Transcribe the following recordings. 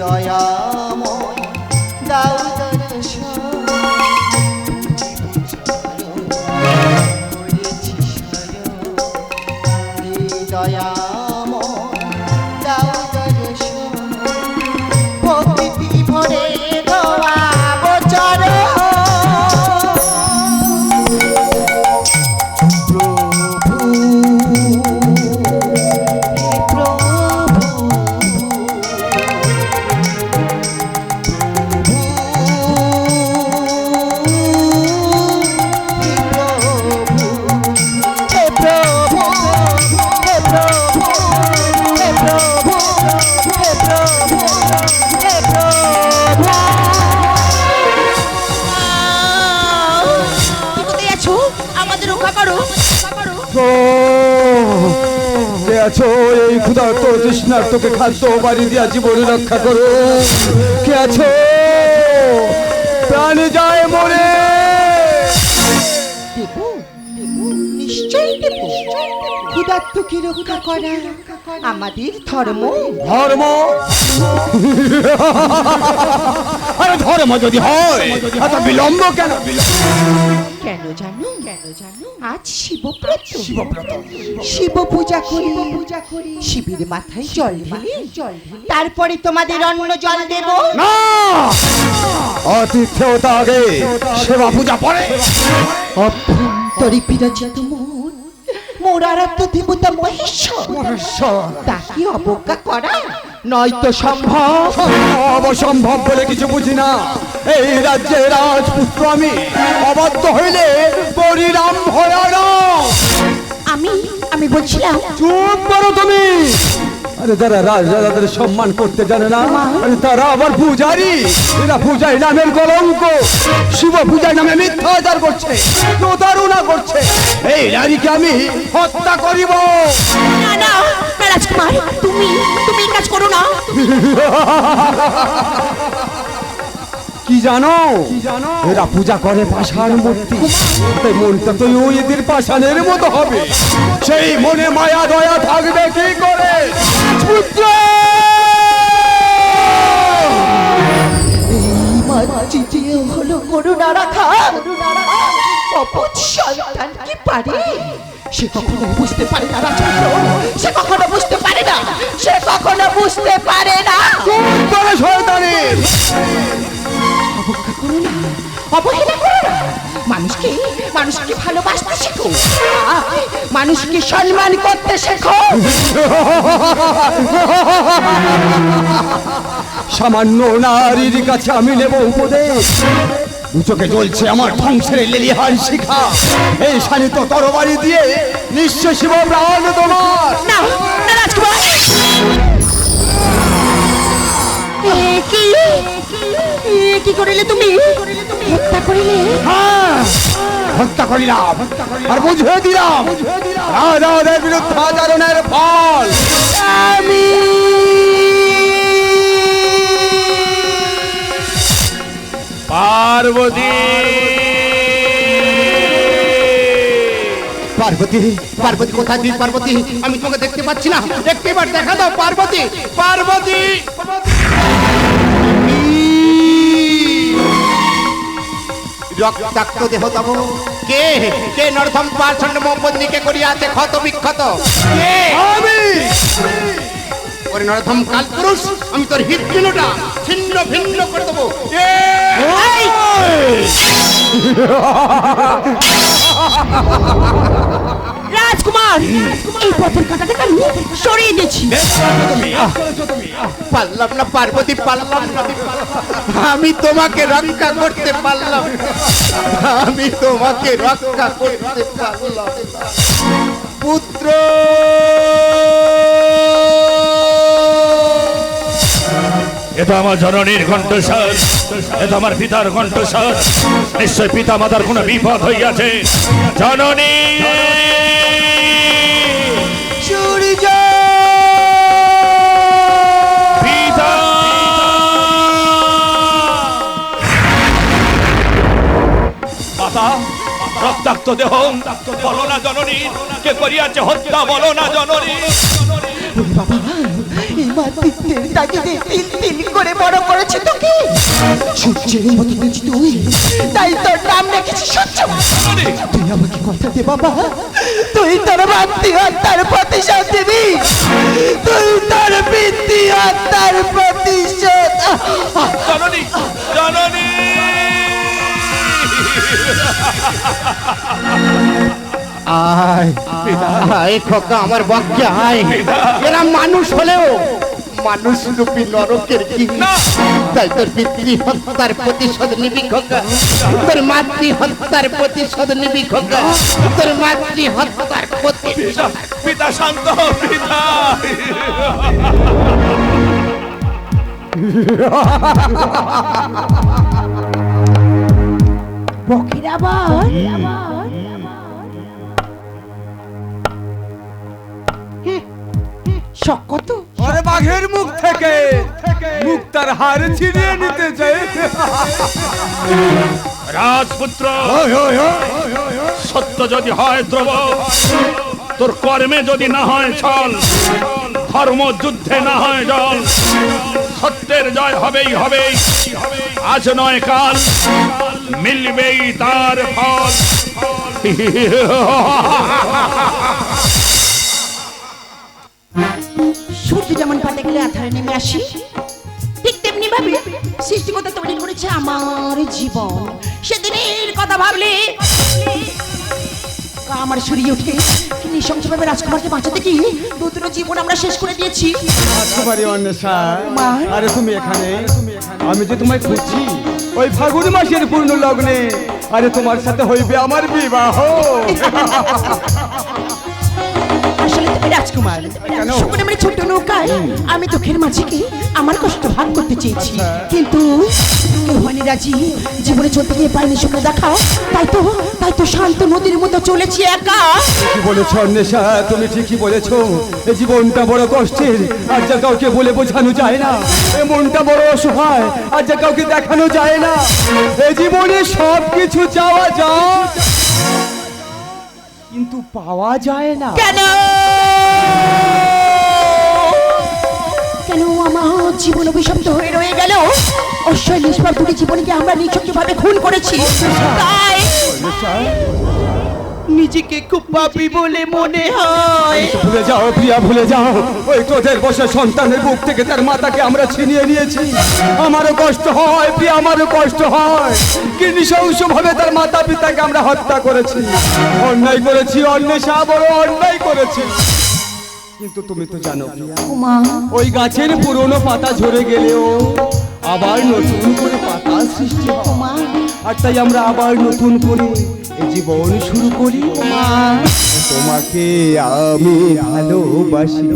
দয়া আমাদের রক্ষা করো। কে আছো এই খাদ্য বাড়ি দিয়া জীবন রক্ষা করো? কে আছো? যায় মরে। ক্ষুধার্তকে রক্ষা করা আমাদের ধর্ম? ধর্ম? আরে ধর্ম যদি হয় এত বিলম্ব কেন? কেন জানো? কেন জানো? আজ শিবব্রত। শিবব্রত। শিব পূজা করি। পূজা করি। শিবের মাথায় জল ঢেলে জল তারপরে তোমাদের অন্ন জল দেব। না! আতিথ্যতা আগে। সেবা পূজা পরে। অভ্যন্তরে বিরাজিত দেবতা মহেশ্বর। তাকে অবজ্ঞা করা? নয়তো সম্ভব। অবসম্ভব বলে কিছু বুঝি না। এই রাজ্যে রাজপুত্র আমি অবাধ্য হইলে পরিণাম ভয়ানক। আমি আমি বলছিলাম চুপ করো তুমি। আরে যারা রাজাদের সম্মান করতে জানে না আরে তারা আবার পূজারি। এরা পূজাই নামের কলঙ্ক। শিব পূজার নামে মিথ্যাচার করছে প্রতারণা করছে। এই নারীকে আমি হত্যা করিব। না না রাজকুমার তুমি তুমি কাজ করো না। কি জানো? এরা পূজা করে পাষাণ মূর্তি। তাই মনটা তো ওই এদের পাষাণের মতো হবে। সেই মনে মায়া দয়া থাকবে কি করে? পুত্র! হলো করুণা রাখা অপদ সন্তান কি পারে? সে কখনো বুঝতে পারে না রাজপুত্র সে কখনো বুঝতে পারে না। সে কখনো বুঝতে পারে না। অবজ্ঞা করো না অবহেলা করো না। মানুষকে মানুষকে ভালোবাসতে শেখো। মানুষকে সম্মান করতে শেখো। সামান্য নারীর কাছে আমি নেব উপদেশ। চোখে জ্বলছে আমার ধ্বংসের লেলিহান শিখা। এই শানিত তরবারি দিয়ে নিশ্চয় শিব প্রাণ তোমার। না রাজকুমার। কি? কি করিলে তুমি? হত্যা করিলে? হ্যাঁ, হত্যা করিলাম। আর বুঝিয়ে দিলাম। রাজাদের বিরুদ্ধে আচরণের ফল। আমি পার্বতী। পার্বতী পার্বতী কোথায় তুই পার্বতী? আমি তোমাকে দেখতে পাচ্ছি না। একটিবার দেখা দাও পার্বতী। পার্বতী। রক্তাক্ত দেহ তব কে? কে নরধম পার্ষণ্ড মোমবন্দিকে করিয়াছে ক্ষত বিক্ষত? কে? আমি। ওরে নরধম কাল পুরুষ আমি তোর হৃদপিণ্ডটা ছিন্ন ভিন্ন করে দেবো। এ! রাজকুমার। এই পথের কাঁটাটাকে আমি সরিয়ে দিচ্ছি পারলাম না পার্বতী পারলাম না। আমি তোমাকে রক্ষা করতে পারলাম আমি তোমাকে রক্ষা করতে পারলাম পুত্র! এটা আমার জননীর কণ্ঠস্বর এটা আমার পিতার কণ্ঠস্বর। নিশ্চয় পিতা মাতার কোনো বিপদ হইয়াছে। জননী! রক্তাক্ত দেহ। বলো না জননী কে করিয়াছে হত্যা? বলো না জননী। করে বড় করেছে তোকে। সূর্যের মতো তুই তাই তোর নাম রেখেছি সূর্য। তুই আমাকে কথা দে বাবা। তুই তোর মাতৃ হত্যার প্রতিশোধ দিবি। তুই তোর পিতৃ হত্যার প্রতিশোধ। জননী জননী। আয় আয় খোকা আমার বক্ষে আয়। এরা মানুষ হলেও মানুষ রূপী নরকের কি? তাই তোর পিতৃ হত্যার প্রতিশোধ নিবি খোকা। তোর মাতৃ হত্যার প্রতিশোধ নিবি খোকা। তোর মাতৃ হত্যার প্রতিশোধ। পিতা শান্ত হও, আরে বাঘের মুখ থেকে। মুক্তার হার ছিনিয়ে নিতে চাইছে রাজপুত্র সত্য যদি হয় দ্রব তোর কর্মে যদি না হয় চল ধর্ম যুদ্ধে না হয় জল। সত্যের জয় হবেই হবেই, আজ নয় কাল, মিলবেই তার ফল। সূর্য যেমন পাতে গেলে আধারে নেমে আসি, ঠিক তেমনি ভাবে সৃষ্টিকর্তা তৈরি করেছে আমার জীবন। সেদিনের কথা ভাবলে আমার শরীর ওঠে। নৃশংসভাবে রাজকুমারকে বাঁচাতে কি নতুন জীবন আমরা শেষ করে দিয়েছি? রাজকুমারী অন্বেষা আরে তুমি এখানে? আমি যে তোমায় খুঁজছি ওই ফাগুন মাসের পূর্ণ লগ্নে আরে তোমার সাথে হইবে আমার বিবাহ। রাজকুমার কেন? শুকুরে মেরে ছোট্ট নৌকায় আমি তোখের মাঝিকে আমার কষ্ট ভাগ করতে চেয়েছি। কিন্তু কেউ হয়নি রাজি। জীবনে চলতে গিয়ে পাইনি শুনে দেখাও তাই তো তাই তো শান্ত নদীর মতো চলেছি একা। কি বলেছ অন্বেষা? তুমি ঠিকই বলেছ। এই জীবনটা বড় কষ্টের। আর যা কাউকে বলে বোঝানো যায় না। এই মনটা বড় অসহায়। আর যা কাউকে দেখানো যায় না। এই জীবনে সব কিছু চাওয়া যায়। কিন্তু পাওয়া যায় না। কেন? কেন আমার জীবন অভিশপ্ত হয়ে রয়ে গেল? অশ্বয় নিষ্পাপ দুটি জীবনকে আমরা নিঃশব্দভাবে খুন করেছি। তাই নিজেকে খুব পাপি বলে মনে হয়। ভুলে যাও প্রিয়া ভুলে যাও। ওই তোদের বসে সন্তানের বুক থেকে তার মাতাকে আমরা ছিনিয়ে নিয়েছি। আমারও কষ্ট হয় প্রিয়া আমারও কষ্ট হয়। কি নৃশংস ভাবে তার মাতা পিতাকে আমরা হত্যা করেছি। অন্যায় করেছি অন্বেষা বড় অন্যায় করেছি। কিন্তু তুমি তো জানো। উমা ওই গাছের পুরনো পাতা ঝরে গেলেও আবার নতুন করে পাতা সৃষ্টি আর তাই আমরা আবার নতুন করে জীবন শুরু করি। তোমাকে আমি ভালোবাসি।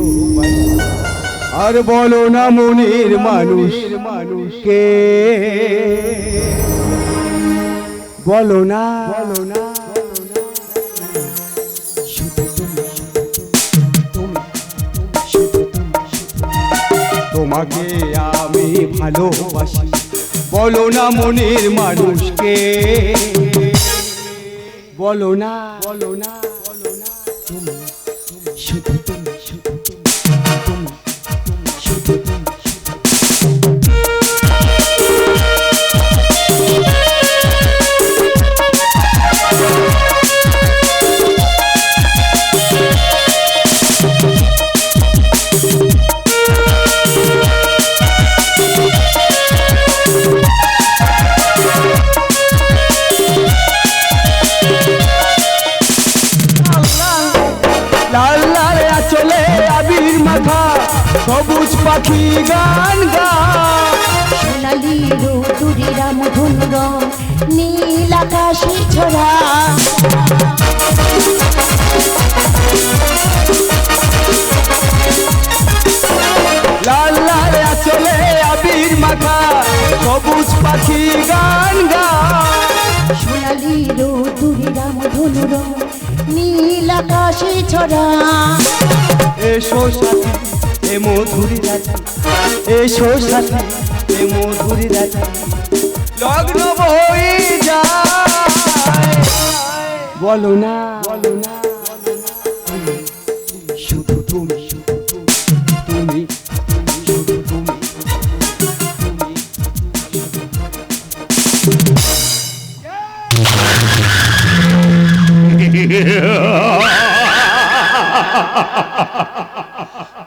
আর বলো না মনের মানুষ মানুষকে বলো না। বলো না। তোমাকে আমি ভালোবাসি। বলো না মনের মানুষকে। বলো না বলো না বলো না। তুমি শুধু পাখি গান সোনালি রোদুরি রাম ধনুর নীল আকাশে ছড়া। লাল লাল আচলে আবির মাথা সবুজ পাখি গান গা। সোনালি রোদুরি রাম ধনুর নীল আকাশে ছড়া। এসো সাথী। মধুরি রাজা এসো সাথী এ মধুরি রাজা। লগ্ন বই যায় বলো না।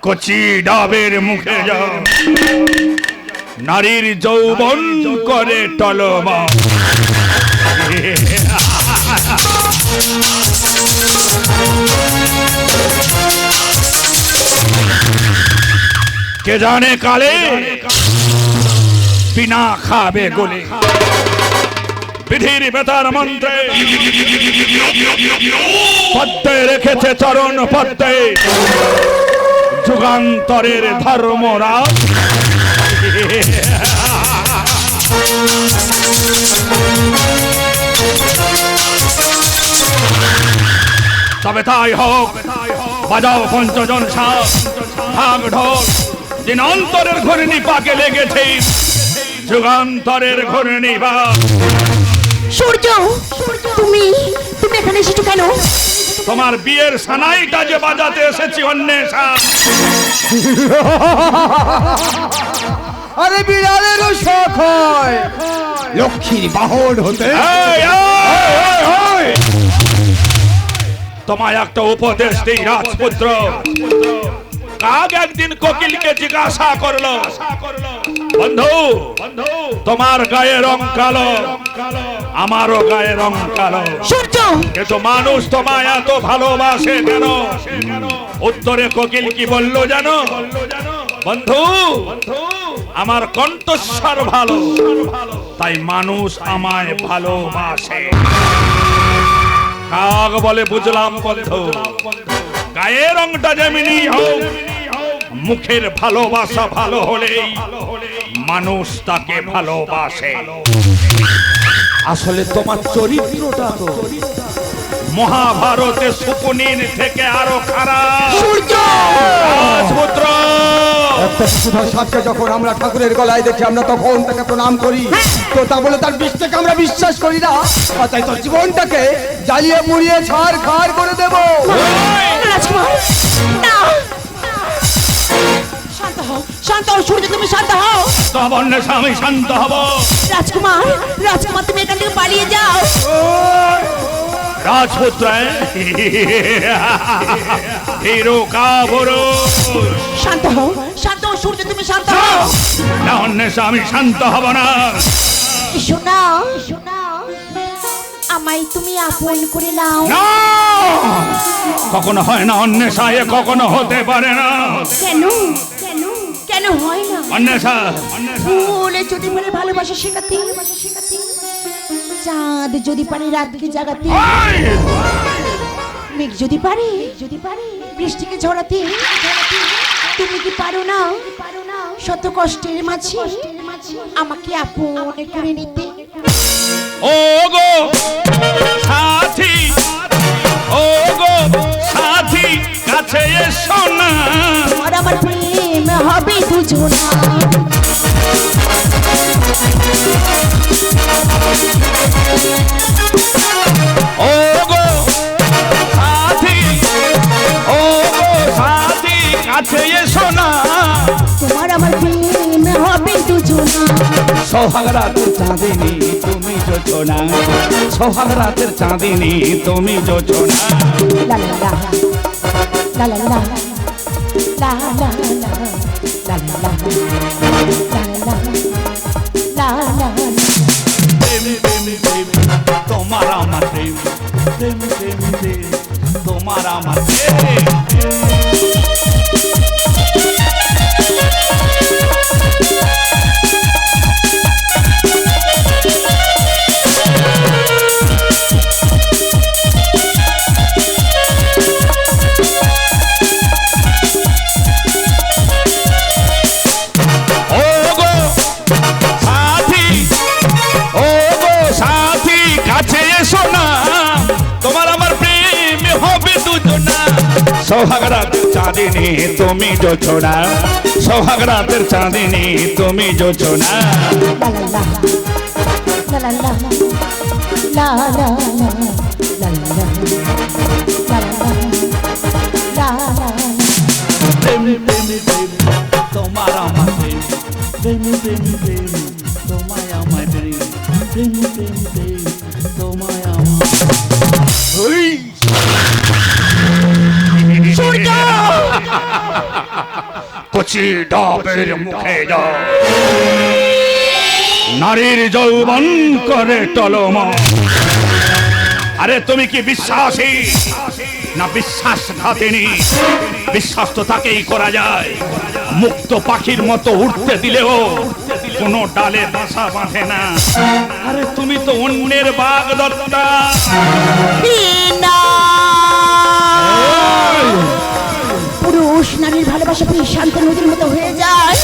কচি ডাবের মুখে যাও নারীর যৌবন করে টলমা। কে জানে কালে বিনা খাবে গোলে। বিধির বেতার মন্ত্রে পদ্মে রেখেছে চরণ পদ্মে। যুগান্তরের ধর্মরাজ। তবে তাই হোক, বাজাও পঞ্চজন সাপ ভাগ ঢোল। দিনান্তরের ঘূর্ণি পাকে লেগেছে। যুগান্তরের ঘূর্ণি পাক। সূর্য, তুমি তুমি এখানে এসেছ কেন? তোমার বিয়ের সানাইটা যে বাজাতে এসেছি অন্বেষা। আরে বিড়ালেরও শখ হয়। লক্ষ্মীর বাহন হতে। তোমায় একটা উপদেশ দিই রাজপুত্র। কাক একদিন কোকিলকে জিজ্ঞাসা করল বন্ধু বন্ধু তোমার গায়ে রং কালো আমারও গায়ে রং কালো। সূর্য! কিন্তু মানুষ তোমায় এত ভালোবাসে কেন? উত্তরে কোকিল কি বলল জানো? বন্ধু আমার কণ্ঠস্বর ভালো তাই মানুষ আমায় ভালোবাসে। কাক বলে বুঝলাম বন্ধু গায়ের রংটা যেমনি হোক মুখের ভালোবাসা ভালো হলেই মানুষ তাকে ভালোবাসে। আসলে তোমার চরিত্রটা তো। মহাভারতে সুপুনির থেকে আরও খারাপ। রাজপুত্র! একটা সুধা সাপকে যখন আমরা ঠাকুরের গলায় দেখি আমরা তখন তাকে প্রণাম করি। তো তা বলে তার বিষটাকে আমরা বিশ্বাস করি না। তাই তোর জীবনটাকে জ্বালিয়ে মুড়িয়ে ছাড় খাড় করে দেবো। রাজকুমার না শান্ত হও শান্ত হও সূর্য তুমি শান্ত হও। তখন স্বামী শান্ত হব। রাজকুমার রাজকুমার তুমি এখান থেকে পালিয়ে যাও। রাজপুত্র হিরো কাবরো শান্ত হও শান্ত হও সূর্য তুমি শান্ত হও। না অন্য স্বামী শান্ত হব না। শোনা শোনা আমায় তুমি আপন করে নাও। কখনো হয় না অন্বেষায় কখনো হতে পারে না। কেন? কেন? কেন হয় না? অন্বেষা ফুলে যদি পারে ভালোবাসা শেখাতে। চাঁদ যদি পারে রাতকে জাগাতে। মেঘ যদি পারে যদি পারে বৃষ্টিকে ঝরাতে। তুমি কি পারো না পারো না? শত কষ্টের মাঝে আমাকে আপন করে নিতে। ও গো সাথী ও গো সাথী কাছে এসো না। আর আমার প্রেম হবে দুজনা ও গো সাথী ও গো সাথী কাছে এসো না। তোমার আমার প্রেম সোহাগ রাতের চাঁদিনী তুমি যোজনা সোহাগ রাতের চাঁদিনী তুমি যোজনা লা লা লা লা লা লা লা লা লা লা লা লা লা লা লা প্রেম প্রেম প্রেম তোমার আমার প্রেম প্রেম প্রেম প্রেম তোমার আমার প্রেম সোহাগ রাত চাঁদিনী তুমি যোছনা সোহাগ রাতের চাঁদিনী তুমি যোছনা তোমার আমার প্রেম প্রেম প্রেম তোমায় আমার প্রেম প্রেম প্রেম প্রেম তোমায় আমার কচি ডাবের মুখে যাও নারীর যৌবন করে টলম আরে তুমি কি বিশ্বাসী? না বিশ্বাস ঘাতেনি? বিশ্বাস তো তাকেই করা যায়। মুক্ত পাখির মতো উঠতে দিলেও কোনো ডালে বাসা বাঁধে না। আরে তুমি তো অন্যের বাঘ পুরুষ নারীর ভালোবাসা পেয়ে শান্ত নদীর মতো হয়ে যায়?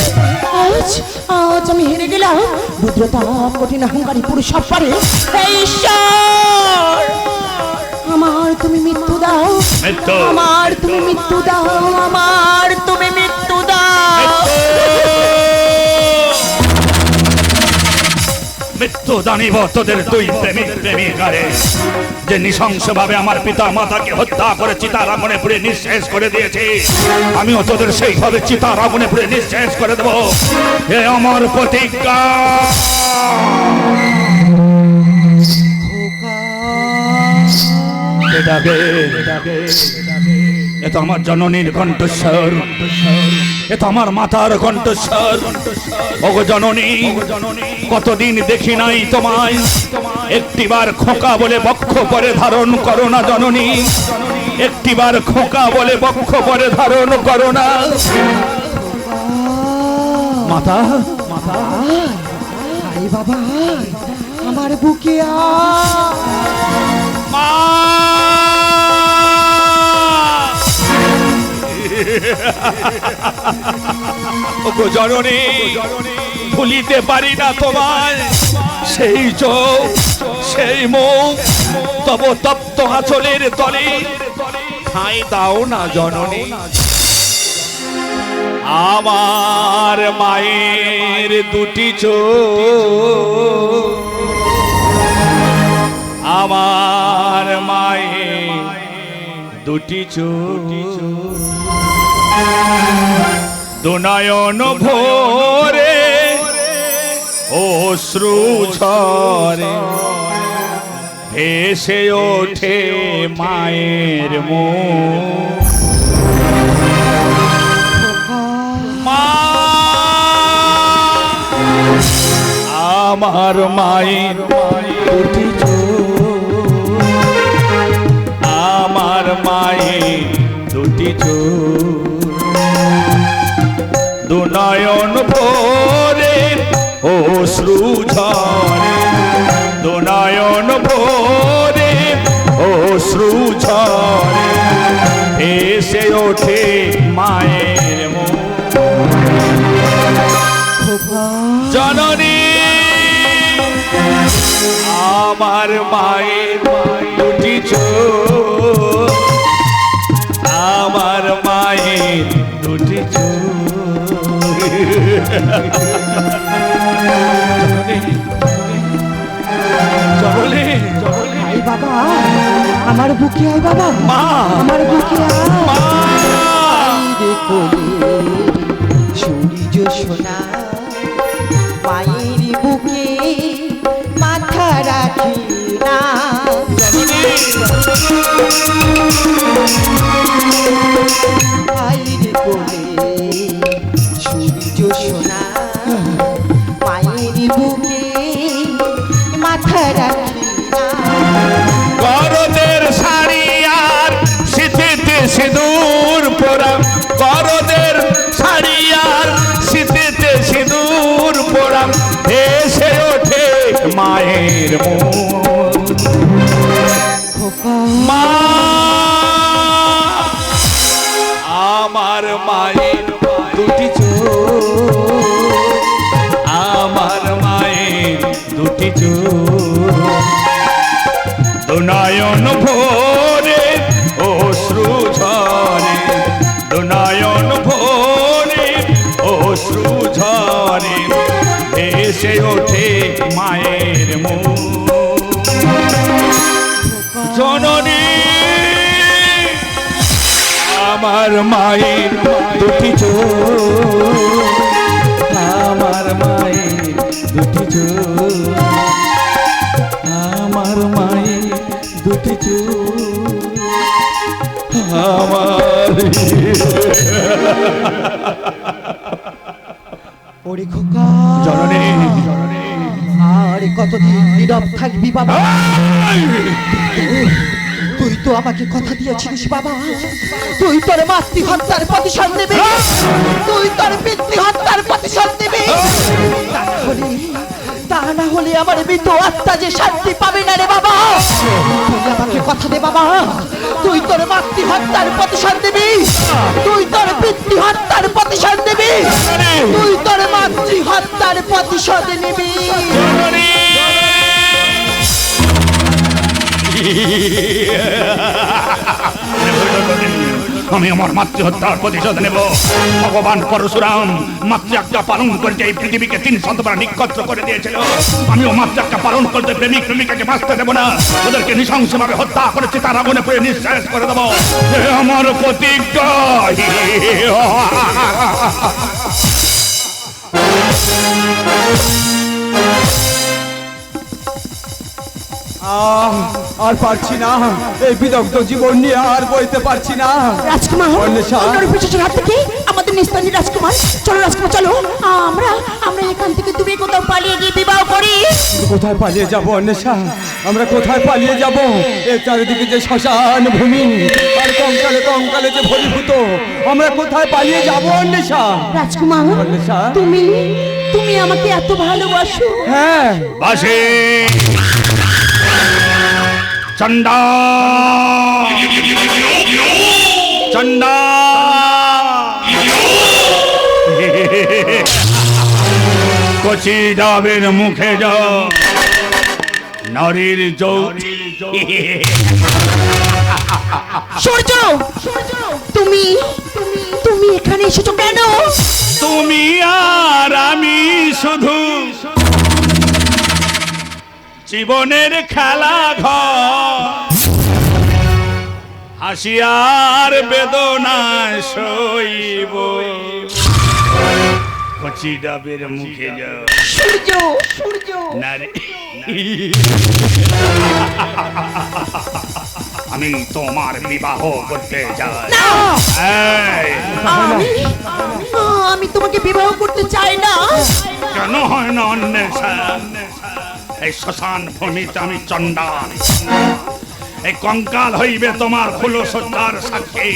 আজ আজ আমি হেরে গেলাম। রুদ্রতা কঠিন অহংকারী পুরুষ সব পারে। ঈশ্বর! আমার তুমি মৃত্যু দাও। আমার তুমি মৃত্যু দাও। আমার তুমি মৃত্যু জানিব তোদের দুই প্রেমিক প্রেমিকারে। যে নৃশংসভাবে আমার পিতা মাতাকে হত্যা করে চিতার আগুনে পুড়ে নিঃশেষ করে দিয়েছে। আমিও তোদের সেইভাবে চিতার আগুনে পুড়ে নিঃশেষ করে দেবো। হে আমার প্রতিজ্ঞা। এ তো আমার জননীর কণ্ঠস্বর। এ তো আমার মাতার কণ্ঠস্বর। জননী কতদিন দেখি নাই তোমায়। একটিবার খোকা বলে বক্ষ পরে ধারণ করো না জননী। একটিবার খোকা বলে বক্ষ পরে ধারণ করো না। মাতা মাতা বাবা আমার বুকে মা! জননী, ভুলিতে পারি না তোমায়। সেই চোখ, সেই মুখ, তব তপ্ত তলে। দাও না জননী। আমার মায়ের দুটি চোখ। আমার মায়ের দুটি চোটি দুনয়ন ভোরে অশ্রু ঝরে। ভেসে ওঠে মায়ের মুখ মা আমার মায়ের দুটি মায়ের দুটি দুনয়ন ভোরে অশ্রু ঝরে দুনয়ন ভোরে অশ্রু ঝরে এসে ওঠে মায়ের জননী আমার মায়ের বাবা আমার বুকে আয় বাবা। মা। আমার বুকে আয়। মা। কোলে সূর্য সোনা। ভোরে অশ্রু ঝরে দুনয়ন ভোরে অশ্রু ঝরে এসে ওঠে মায়ের মুখ। আমার মায়ের দুটি আমার মায়ের দুটি আমার মায়ের দুটি আমার জননী আর কতদিন নীরব থাকবি বাবা? তুই তো আমাকে কথা দিয়েছিলিস বাবা। তুই তোর মাতৃ হত্যার প্রতিশোধ নেবে। তুই তোর পিতৃ হলে আমার মৃত আত্মা যে শান্তি পাবে না রে বাবা। তুই আমাকে কথা দে বাবা। তুই তোর মাতৃ হত্যার প্রতিশোধ নিবি। তুই তোর পিতৃ হত্যার প্রতিশোধ নিবি। তুই তোর মাতৃ হত্যার প্রতিশোধ নিবি। জননী। আমি আমার মাতৃহত্যার প্রতিশোধ নেব। ভগবান পরশুরাম মাতৃয়াজ্ঞা পালন করতে এই পৃথিবীকে তিন শতবার নিক্ষত্র করে দিয়েছিল আমিও মাতৃয়াজ্ঞা পালন করতে প্রেমিক প্রেমিকাকে বাঁচতে দেবো না, ওদেরকে নৃশংসভাবে হত্যা করেছি, তার আগুনে পুড়ে নিঃশ্বাস করে দেবো। আমার প্রতিজ্ঞা আর পারছি না। এই বিদগ্ধ জীবন নিয়ে আর বইতে পারছি না। রাজকুমার পিছনের হাত থেকে আমাদের নিস্তানি রাজকুমার। চলো রাজকুমার চলো। আমরা আমরা এখান থেকে দূরে কোথাও পালিয়ে গিয়ে বিবাহ করি। কোথায় পালিয়ে যাব অন্বেষা? আমরা কোথায় পালিয়ে যাব? এর চারিদিকে যে শ্মশান ভূমি আর কঙ্কালে কঙ্কালে যে ভরিভূত আমরা কোথায় পালিয়ে যাব অন্বেষা? রাজকুমার অন্বেষা। তুমি তুমি আমাকে এত ভালোবাসো। হ্যাঁ। বাসে। চন্ডা চন্ডা কচি যাবের মুখে যাও নারীর যৌ সূর্য! তুমি তুমি এখানে এসেছ কেন? তুমি আর আমি শুধু জীবনের খেলা ঘর। হাসিয়ার বেদনায় সইব। কচি ডাবের মুখে যাও সূর্য সূর্য। নারী। আমি তোমার বিবাহ করতে যাই না! আমি তোমাকে বিবাহ করতে চাই না। কেন হয় না অন্বেষা। এই শ্মশান ভূমিতে আমি চন্ডাল এই কঙ্কাল হইবে তোমার ফুল সজ্জার সাক্ষী।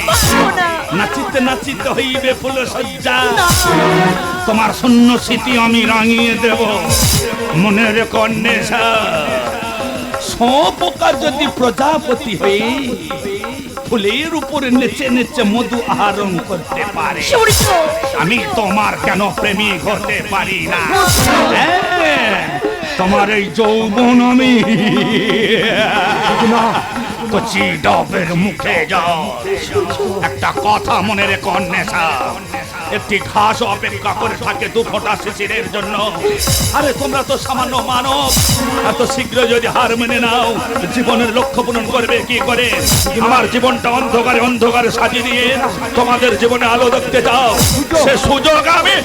নাচিতে নাচিতে হইবে ফুল সজ্জা তোমার শূন্য স্মৃতি আমি রাঙিয়ে দেব। মনে রেখো সব প্রকার যদি প্রজাপতি হয়ে ফুলের উপরে নেচে নেচে মধু আহরণ করতে পারে। আমি তোমার কেন প্রেমী হতে পারি না? হ্যাঁ, তোমার এই যৌবন আমি। কচি ডবের মুখে যাও। একটা কথা মনে রেখো অন্বেষা। একটি ঘাস অপেক্ষা করে থাকে দু ফোঁটা শিশিরের জন্য আরে তোমরা তো সামান্য মানব এত শীঘ্র যদি হার মেনে নাও জীবনের লক্ষ্য পূরণ করবে কি করে আমার জীবনটা অন্ধকারে অন্ধকারে সাজিয়ে দিয়ে তোমাদের জীবনে আলো দেখতে চাও সে সুযোগ আমি!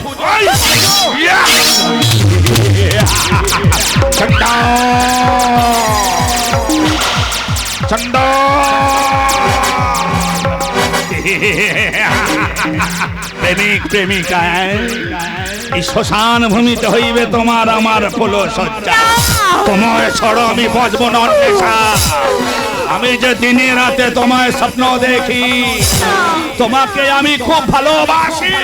চন্ডা! চন্ডা! প্রেমিক প্রেমিকায় শ্মশান ভূমিতে হইবে তোমার আমার ফুল সজ্জা। তোমায় ছড় আমি বজব নেশা আমি যে দিনে রাতে তোমায় স্বপ্ন দেখি, তোমাকে আমি খুব ভালোবাসি।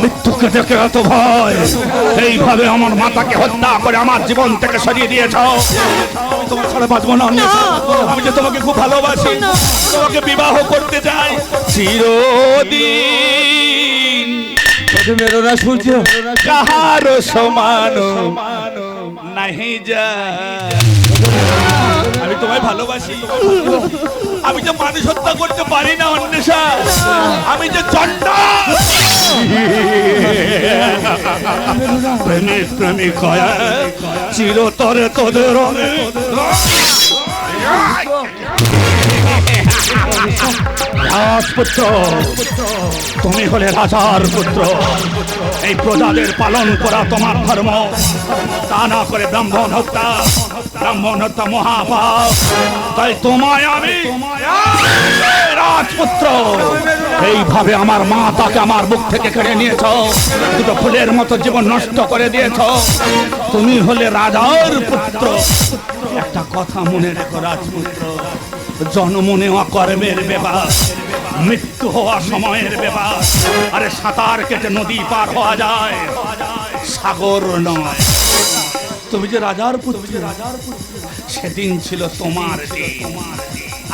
মৃত্যুকে দেখে এত ভয় এইভাবে আমার মাতাকে হত্যা করে আমার জীবন থেকে সরিয়ে দিয়েছ। আমি তোমার ছাড়া বাঁচবো না। আমি যে তোমাকে খুব ভালোবাসি তোমাকে বিবাহ করতে চাই। চিরদিন তোকে মেরো না সূর্য কাহার সমান নাহি যা আমি তোমায় ভালোবাসি। আমি যে মানুষ হত্যা করতে পারি না অন্বেষা। আমি যে চন্ডা প্রেমিক প্রেমিক চিরতরে রাজপুত্র তুমি হলে রাজার পুত্র এই প্রজাদের পালন করা তোমার ধর্ম। তা না করে ব্রাহ্মণ হত্যা। ব্রাহ্মণ হত্যা মহাপাপ তাই তোমায় আমি রাজপুত্র। এইভাবে আমার মা তাকে আমার বুক থেকে কেড়ে নিয়েছ। দুটো ফুলের মতো জীবন নষ্ট করে দিয়েছ। তুমি হলে রাজার পুত্র। একটা কথা মনে রেখো রাজপুত্র। জন্ম নেওয়া কর্মের ব্যাপার, মৃত্যু হওয়া সময়ের ব্যাপার। আরে সাঁতার কেটে নদী পার হওয়া যায়। সাগর নয়। তুমি যে রাজার পুত্র। রাজার পুত্র। সেদিন ছিল তোমার দিন।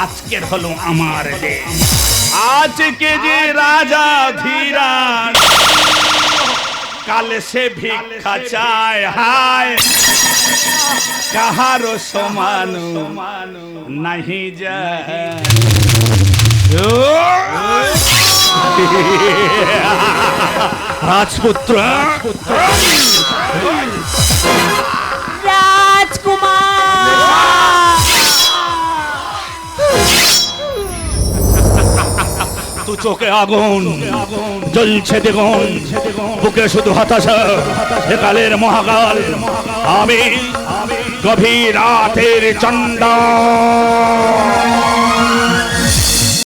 আজকের হলো আমার দিন। আজকে যে রাজা ধীরাজ কাল সে ভিক্ষা চায় হায়। কাহারো সমান নাহি যায়। রাজপুত্র। তু চোখে আগুন জ্বলছে দ্বিগুণ বুকে শুধু হতাশা একালের মহাকাল। আমি গভীর রাতের চন্ডা